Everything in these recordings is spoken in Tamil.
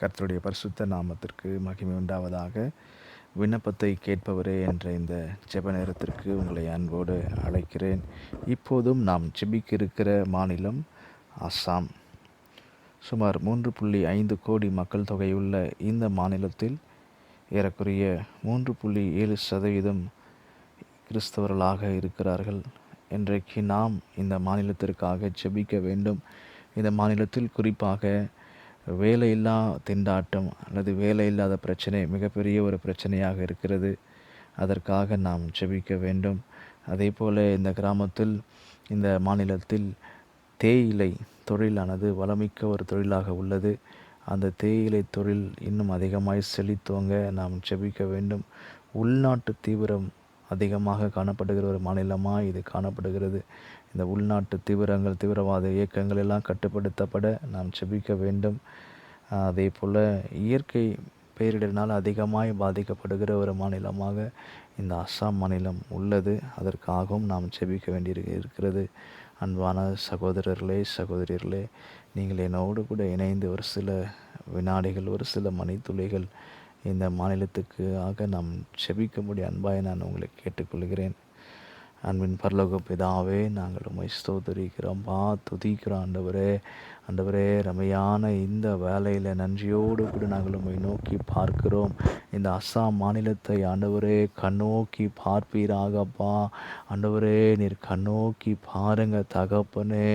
கர்த்தருடைய பரிசுத்த நாமத்திற்கு மகிமை உண்டாவதாக. விண்ணப்பத்தை கேட்பவரே என்ற இந்த ஜெப நேரத்திற்கு உங்களை அன்போடு அழைக்கிறேன். இப்போதும் நாம் ஜெபிக்க இருக்கிற மாநிலம் அஸ்ஸாம் சுமார் மூன்று புள்ளி ஐந்து கோடி மக்கள் தொகையுள்ள இந்த மாநிலத்தில் ஏறக்குறைய மூன்று புள்ளி ஏழு சதவீதம் கிறிஸ்தவர்களாக இருக்கிறார்கள். இன்றைக்கு நாம் இந்த மாநிலத்திற்காக ஜெபிக்க வேண்டும். இந்த மாநிலத்தில் குறிப்பாக வேலையில்லா திண்டாட்டம் அல்லது வேலை இல்லாத பிரச்சனை மிகப்பெரிய ஒரு பிரச்சனையாக இருக்கிறது. அதற்காக நாம் ஜெபிக்க வேண்டும். அதே போல் இந்த கிராமத்தில் இந்த மாநிலத்தில் தேயிலை தொழிலானது வளமிக்க ஒரு தொழிலாக உள்ளது. அந்த தேயிலை தொழில் இன்னும் அதிகமாய் செழித்தோங்க நாம் ஜெபிக்க வேண்டும். உள்நாட்டு தீவிரம் அதிகமாக காணப்படுகிற ஒரு மாநிலமாக இது காணப்படுகிறது. இந்த உள்நாட்டு தீவிரங்கள் தீவிரவாத இயக்கங்கள் எல்லாம் கட்டுப்படுத்தப்பட நாம் செபிக்க வேண்டும். அதே போல் இயற்கை பேரிடரினால் அதிகமாய் பாதிக்கப்படுகிற ஒரு மாநிலமாக இந்த அஸ்ஸாம் மாநிலம் உள்ளது. அதற்காகவும் நாம் செபிக்க வேண்டி இருக்கிறது. அன்பான சகோதரர்களே சகோதரியர்களே நீங்கள் என்னோடு கூட இணைந்து ஒரு சில வினாடிகள் ஒரு சில மணித்துளிகள் இந்த மாநிலத்துக்கு ஆக நாம் செபிக்கும்படி அன்பாய் நான் உங்களை கேட்டுக்கொள்கிறேன். அன்பின் பரலோக பிதாவே நாங்கள் உண்மை ஸ்தோத்தரிக்கிறோம். பா துதிக்கிறோம் ஆண்டவரே. ஆண்டவரே ரமையான இந்த வேலையில் நன்றியோடு கூட நாங்கள் உண்மை நோக்கி பார்க்கிறோம். இந்த அஸ்ஸாம் மாநிலத்தை ஆண்டவரே கண்ணோக்கி பார்ப்பீராகப்பா ஆண்டவரே நீர் கண்ணோக்கி பாருங்க தகப்பனே.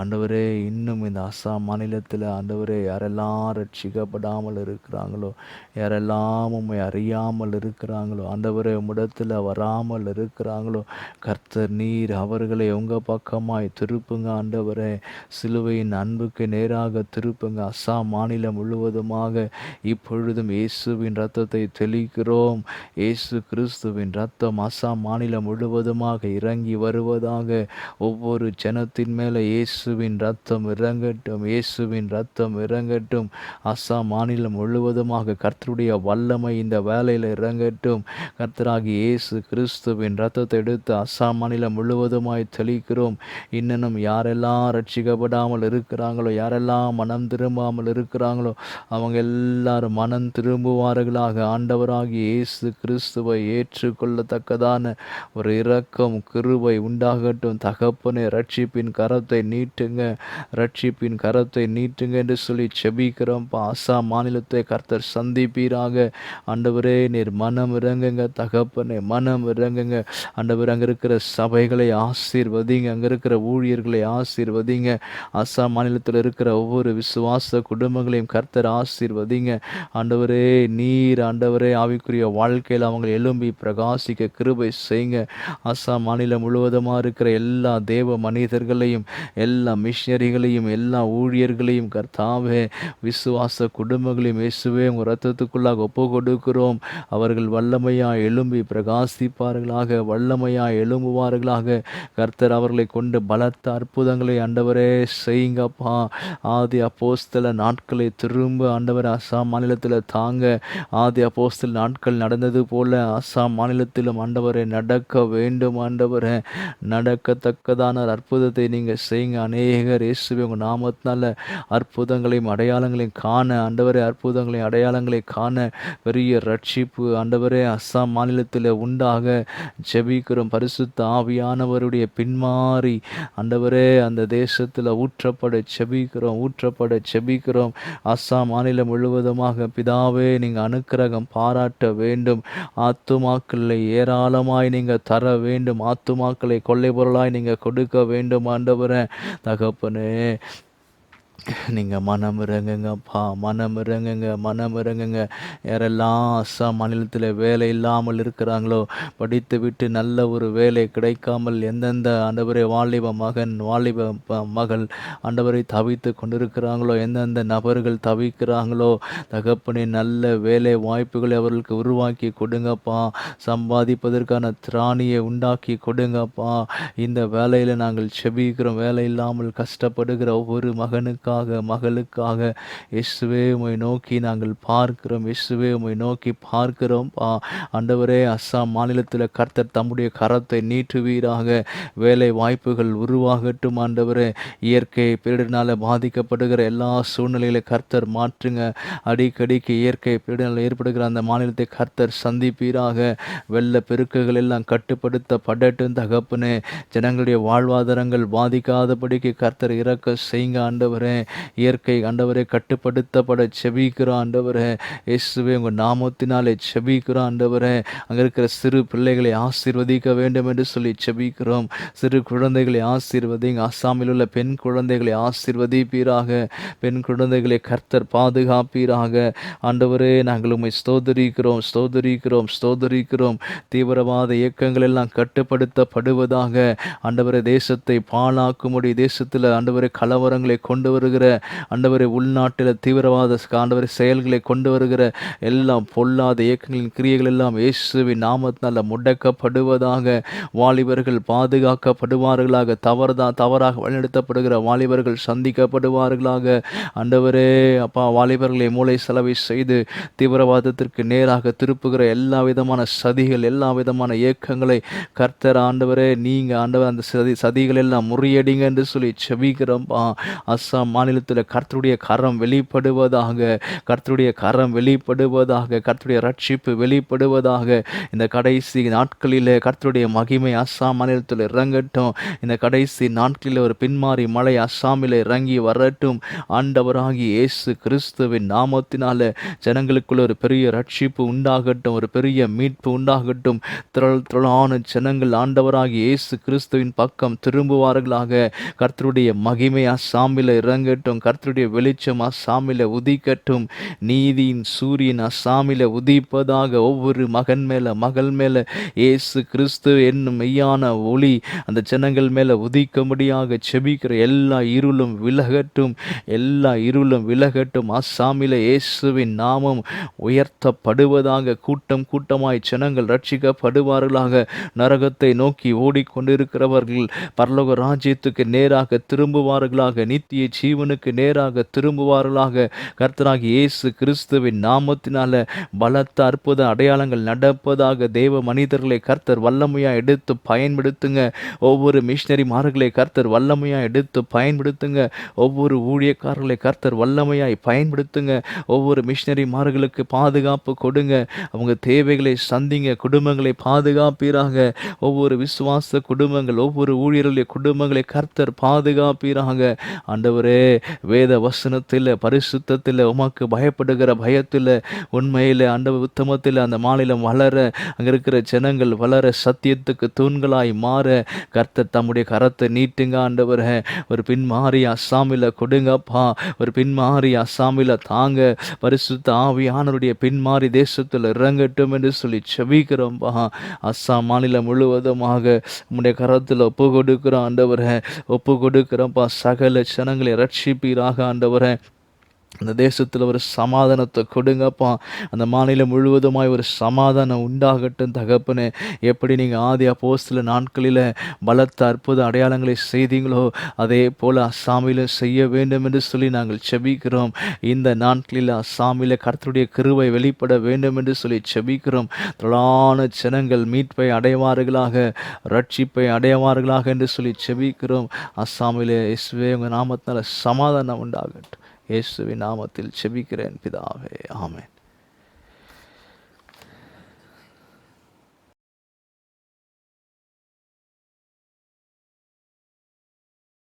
ஆண்டவரே இன்னும் இந்த அஸ்ஸாம் மாநிலத்தில் ஆண்டவரே யாரெல்லாம் ரட்சிக்கப்படாமல் இருக்கிறாங்களோ யாரெல்லாம் உண்மை அறியாமல் இருக்கிறாங்களோ ஆண்டவரே உம்மிடத்தில் வராமல் இருக்கிறாங்களோ கர்த்தர் நீர் அவர்களை உங்கள் பக்கமாய் திருப்புங்க ஆண்டவரே. சிலுவையின் அன்புக்கு நேராக திருப்புங்க. அஸ்ஸாம் மாநிலம் முழுவதுமாக இப்பொழுதும் இயேசுவின் ரத்தத்தை தெளிக்கிறோம். இயேசு கிறிஸ்துவின் ரத்தம் அஸ்ஸாம் மாநிலம் முழுவதுமாக இறங்கி வருவதாக ஒவ்வொரு ஜனத்தின் மேலே இயேசுவின் ரத்தம் இறங்கட்டும் இயேசுவின் ரத்தம் இறங்கட்டும். அஸ்ஸாம் மாநிலம் முழுவதுமாக கர்த்தருடைய வல்லமை இந்த வேலையில் இறங்கட்டும். கர்த்தராகி இயேசு கிறிஸ்துவின் ரத்தத்தை எடுத்து அஸ் அஸ்ஸாம் மாநிலம் முழுவதுமாய் தெளிக்கிறோம். இன்னும் யாரெல்லாம் ரட்சிக்கப்படாமல் இருக்கிறாங்களோ யாரெல்லாம் மனம் திரும்பாமல் இருக்கிறாங்களோ அவங்க எல்லாரும் மனம் திரும்புவார்களாக. ஆண்டவராகி இயேசு கிறிஸ்துவை ஏற்றுக்கொள்ளத்தக்கதான ஒரு இரக்கம் கிருவை உண்டாகட்டும். தகப்பனே ரட்சிப்பின் கரத்தை நீட்டுங்க ரட்சிப்பின் கரத்தை நீட்டுங்க என்று சொல்லி செபிக்கிறோம். அசாம் மாநிலத்தை கர்த்தர் சந்திப்பீராக. ஆண்டவரே நீர் மனம் இறங்குங்க. தகப்பனே மனம் இறங்குங்க. ஆண்டவர் அங்கே இருக்கிற இருக்கிற சபைகளை ஆசீர்வதிங்க அங்கே இருக்கிற ஊழியர்களை ஆசீர்வதிங்க. அஸ்ஸாம் மாநிலத்தில் இருக்கிற ஒவ்வொரு விசுவாச குடும்பங்களையும் கர்த்தர் ஆசீர்வதிங்க. ஆண்டவரே நீர் ஆண்டவரே ஆவிக்குரிய வாழ்க்கையில் அவங்க எழும்பி பிரகாசிக்க கிருபை செய்யுங்க. அஸ்ஸாம் மாநிலம் முழுவதுமாக இருக்கிற எல்லா தேவ மனிதர்களையும் எல்லா மிஷினரிகளையும் எல்லா ஊழியர்களையும் கர்த்தாவே விசுவாச குடும்பங்களையும் இயேசுவே உங்கள் ரத்தத்துக்குள்ளாக ஒப்பு கொடுக்கிறோம் அவர்கள் வல்லமையாக எழும்பி பிரகாசிப்பார்களாக. வல்லமையாக திரும்புவார்களாக கர்த்தர் அவர்களை கொண்டு பலத்த அற்புதங்களை ஆண்டவரே செய்யுங்கப்பா. ஆதி அப்போஸ்தல நாட்களை திரும்ப ஆண்டவர் அஸ்ஸாம் மாநிலத்தில் தாங்க. ஆதி அப்போஸ்தல் நாட்கள் நடந்தது போல அஸ்ஸாம் மாநிலத்திலும் ஆண்டவரை நடக்க வேண்டும் ஆண்டவரை. நடக்கத்தக்கதான அற்புதத்தை நீங்கள் செய்யுங்க. அநேகர் இயேசுவை உங்கள் நாமத்தினால அற்புதங்களையும் அடையாளங்களையும் காண ஆண்டவரே அற்புதங்களையும் அடையாளங்களை காண பெரிய ரட்சிப்பு ஆண்டவரே. அஸ்ஸாம் மாநிலத்தில் உண்டாக ஜெபிக்கிறோம். பரிசுத்த ஆவியானவருடைய பின்மாறி. ஆண்டவரே அந்த தேசத்தில் ஊற்றப்பட செபிக்கிறோம் ஊற்றப்பட செபிக்கிறோம். அஸ்ஸாம் மாநிலம் முழுவதுமாக பிதாவே நீங்கள் அனுக்கிரகம் பாராட்ட வேண்டும். ஆத்துமாக்களை ஏராளமாய் நீங்கள் தர வேண்டும். ஆத்துமாக்களை கொள்ளை பொருளாய் நீங்கள் கொடுக்க வேண்டும் ஆண்டவரே. தகப்பனே நீங்கள் மனம் இறங்குங்கப்பா மனம் இறங்குங்க மனம் இறங்குங்க. யாரெல்லாம் அஸ்ஸாம் மாநிலத்தில் வேலை இல்லாமல் இருக்கிறாங்களோ படித்து விட்டு நல்ல ஒரு வேலை கிடைக்காமல் எந்தெந்த ஆண்டவரை வாலிப மகன் வாலிப மகள் ஆண்டவரை தவித்து கொண்டிருக்கிறாங்களோ எந்தெந்த நபர்கள் தவிக்கிறாங்களோ தகப்பனை நல்ல வேலை வாய்ப்புகளை அவர்களுக்கு உருவாக்கி கொடுங்கப்பா. சம்பாதிப்பதற்கான திராணியை உண்டாக்கி கொடுங்கப்பா. இந்த வேலையில் நாங்கள் செபிக்கிறோம். வேலை இல்லாமல் கஷ்டப்படுகிற ஒவ்வொரு மகனுக்கு மகனுக்காக மகளுக்காக. இயேசுவே உமை நோக்கி நாங்கள் பார்க்கிறோம். இயேசுவே உமை நோக்கி பார்க்கிறோம் பா ஆண்டவரே அஸ்ஸாம் மாநிலத்தில் கர்த்தர் தம்முடைய கரத்தை நீட்டுவீராக. வேலை வாய்ப்புகள் உருவாகட்டும் ஆண்டவரே. இயற்கை பேரிடனால் பாதிக்கப்படுகிற எல்லா சூழ்நிலையில கர்த்தர் மாற்றுங்க. அடிக்கடிக்கு இயற்கை பேரிடனால் ஏற்படுகிற அந்த மாநிலத்தை கர்த்தர் சந்திப்பீராக. வெள்ள பெருக்குகள் எல்லாம் கட்டுப்படுத்தப்படட்டும் தகப்புனே. ஜனங்களுடைய வாழ்வாதாரங்கள் பாதிக்காதபடிக்கு கர்த்தர் இறக்க செய்யுங்க ஆண்டவரே. இயற்கை ஆண்டவரே கட்டுப்படுத்தப்பட செபிக்கிறோம் ஆண்டவரே இயேசுவே உங்கள் நாமத்தினாலே செபிக்கிறோம் ஆண்டவரே. அங்கே இருக்கிற சிறு பிள்ளைகளை ஆசீர்வதிக்க வேண்டும் என்று சொல்லி செபிக்கிறோம். சிறு குழந்தைகளை ஆசீர்வதிங்க. அஸ்ஸாமில் உள்ள பெண் குழந்தைகளை ஆசீர்வதிப்பீராக. பெண் குழந்தைகளை கர்த்தர் பாதுகாப்பீராக. ஆண்டவரே நாங்கள் உண்மை ஸ்தோதரிக்கிறோம் ஸ்தோதரிக்கிறோம் ஸ்தோதரிக்கிறோம் தீவிரவாத இயக்கங்கள் எல்லாம் கட்டுப்படுத்தப்படுவதாக. ஆண்டவரை தேசத்தை பாழாக்கும்படி தேசத்தில் ஆண்டவரை கலவரங்களை கொண்டு வருகிற ஆண்டவரே உள்நாட்டில் தீவிரவாத ஆண்டவரை செயல்களை கொண்டு வருகிற எல்லாம் பொல்லாத இயக்கங்களின் கிரியைகள் எல்லாம் இயேசுவின் நாமத்தினால முடக்கப்படுவதாக வாலிபர்கள் பாதுகாக்கப்படுவார்களாக தவறுதா தவறாக வழிநடத்தப்படுகிற வாலிபர்கள் சந்திக்கப்படுவார்களாக. ஆண்டவரே அப்பா வாலிபர்களை மூளை செலவை செய்து தீவிரவாதத்திற்கு நேராக திருப்புகிற எல்லா விதமான சதிகள் எல்லா விதமான இயக்கங்களை கர்த்தர் ஆண்டவரே நீங்கள் ஆண்டவர் அந்த சதி சதிகள் எல்லாம் முறியடிங்க என்று சொல்லி செபிக்கிறோம் அஸ்ஸாம் மாநிலத்தில் கர்த்தருடைய கரம் வெளிப்படுவதாக கர்த்தருடைய கரம் வெளிப்படுவதாக கர்த்தருடைய ரட்சிப்பு வெளிப்படுவதாக இந்த கடைசி நாட்களில் கர்த்தருடைய மகிமை அஸ்ஸாம் மாநிலத்தில் இறங்கட்டும். இந்த கடைசி நாட்களில் ஒரு பின்மாறி மழை அஸ்ஸாமில் இறங்கி வரட்டும். ஆண்டவராகி இயேசு கிறிஸ்துவின் நாமத்தினால ஜனங்களுக்குள்ள ஒரு பெரிய ரட்சிப்பு உண்டாகட்டும் ஒரு பெரிய மீட்பு உண்டாகட்டும். திரள் திரளான ஜனங்கள் ஆண்டவராகி இயேசு கிறிஸ்துவின் பக்கம் திரும்புவார்களாக. கர்த்தருடைய மகிமை அஸ்ஸாமில் விளங்கட்டும் கர்த்தருடைய வெளிச்சம் அஸ்ஸாமில் உதிக்கட்டும். நீதியின் சூரியன் அஸ்ஸாமில் உதிப்பதாக ஒவ்வொரு மகன் மேல மகள் மேல இயேசு கிறிஸ்து என்னும் மெய்யான ஒளி அந்த ஜனங்கள் மேல உதிக்கும்படியாக செபிக்கிற எல்லா இருளும் விலகட்டும். எல்லா இருளும் விலகட்டும். அஸ்ஸாமில இயேசுவின் நாமம் உயர்த்தப்படுவதாக கூட்டம் கூட்டமாய் ஜனங்கள் ரட்சிக்கப்படுவார்களாக நரகத்தை நோக்கி ஓடிக்கொண்டிருக்கிறவர்கள் பரலோக ராஜ்யத்துக்கு நேராக திரும்புவார்களாக. நித்திய ஜீவனுக்கு நேராக திரும்புவார்களாக. கர்த்தராக இயேசு கிறிஸ்துவின் நாமத்தினால பலத்த அற்புத அடையாளங்கள் நடப்பதாக தேவ மனிதர்களை கர்த்தர் வல்லமையா எடுத்து பயன்படுத்துங்க. ஒவ்வொரு மிஷினரிமார்களை கர்த்தர் வல்லமையா எடுத்து பயன்படுத்துங்க. ஒவ்வொரு ஊழியக்காரர்களை கர்த்தர் வல்லமையாய் பயன்படுத்துங்க. ஒவ்வொரு மிஷினரி மார்களுக்கு பாதுகாப்பு கொடுங்க. அவங்க தேவைகளை சந்திங்க. குடும்பங்களை பாதுகாப்பீராக. ஒவ்வொரு விசுவாச குடும்பங்கள் ஒவ்வொரு ஊழியர்களுடைய குடும்பங்களை கர்த்தர் பாதுகாப்பீராக. ஆண்டவரே வேத வசனத்தில் பரிசுத்தத்தில் உமக்கு பயப்படுகிற பயத்தில் உண்மையில் ஆண்டவர் உத்தமத்தில் அந்த மாநிலம் வளர அங்கே இருக்கிற ஜனங்கள் வளர சத்தியத்துக்கு தூண்களாய் மாற கர்த்தர் தம்முடைய கரத்தை நீட்டுங்க ஆண்டவரே. ஒரு பின்மாறி அஸ்ஸாமில் கொடுங்கப்பா. ஒரு பின்மாறி அஸ்ஸாமில் தாங்க. பரிசுத்த ஆவியானவருடைய பின்மாறி தேசத்தில் இறங்கட்டும் என்று சொல்லி செபிக்கிறோம்ப்பா அஸ்ஸாம் மாநிலம் முழுவதுமாக உம்முடைய கரத்தில் ஒப்பு கொடுக்கிறோம் ஆண்டவரே. ஒப்பு கொடுக்கிறோம்ப்பா சகல ஜனங்களை ரட்சிப்பீராக ஆண்டவரே அந்த தேசத்தில் ஒரு சமாதானத்தை கொடுங்கப்பா. அந்த மாநிலம் முழுவதுமாய் ஒரு சமாதானம் உண்டாகட்டும் தகப்பனே. எப்படி நீங்கள் ஆதி அப்போஸ்தல நாட்களில் பலத்த அற்புத அடையாளங்களை செய்தீங்களோ அதே போல் அஸ்ஸாமிலும் செய்ய வேண்டும் என்று சொல்லி நாங்கள் செபிக்கிறோம். இந்த நாட்களில் அஸ்ஸாமில் கர்த்தருடைய கிருவை வெளிப்பட வேண்டும் என்று சொல்லி செபிக்கிறோம். தொழான ஜனங்கள் மீட்பை அடைவார்களாக ரட்சிப்பை அடைவார்களாக என்று சொல்லி செபிக்கிறோம். அஸ்ஸாமிலே இஸ்வே உங்கள் நாமத்தினால சமாதானம் உண்டாகட்டும். இயேசுவின் நாமத்தில் செபிக்கிறேன் பிதாவே. ஆமேன்.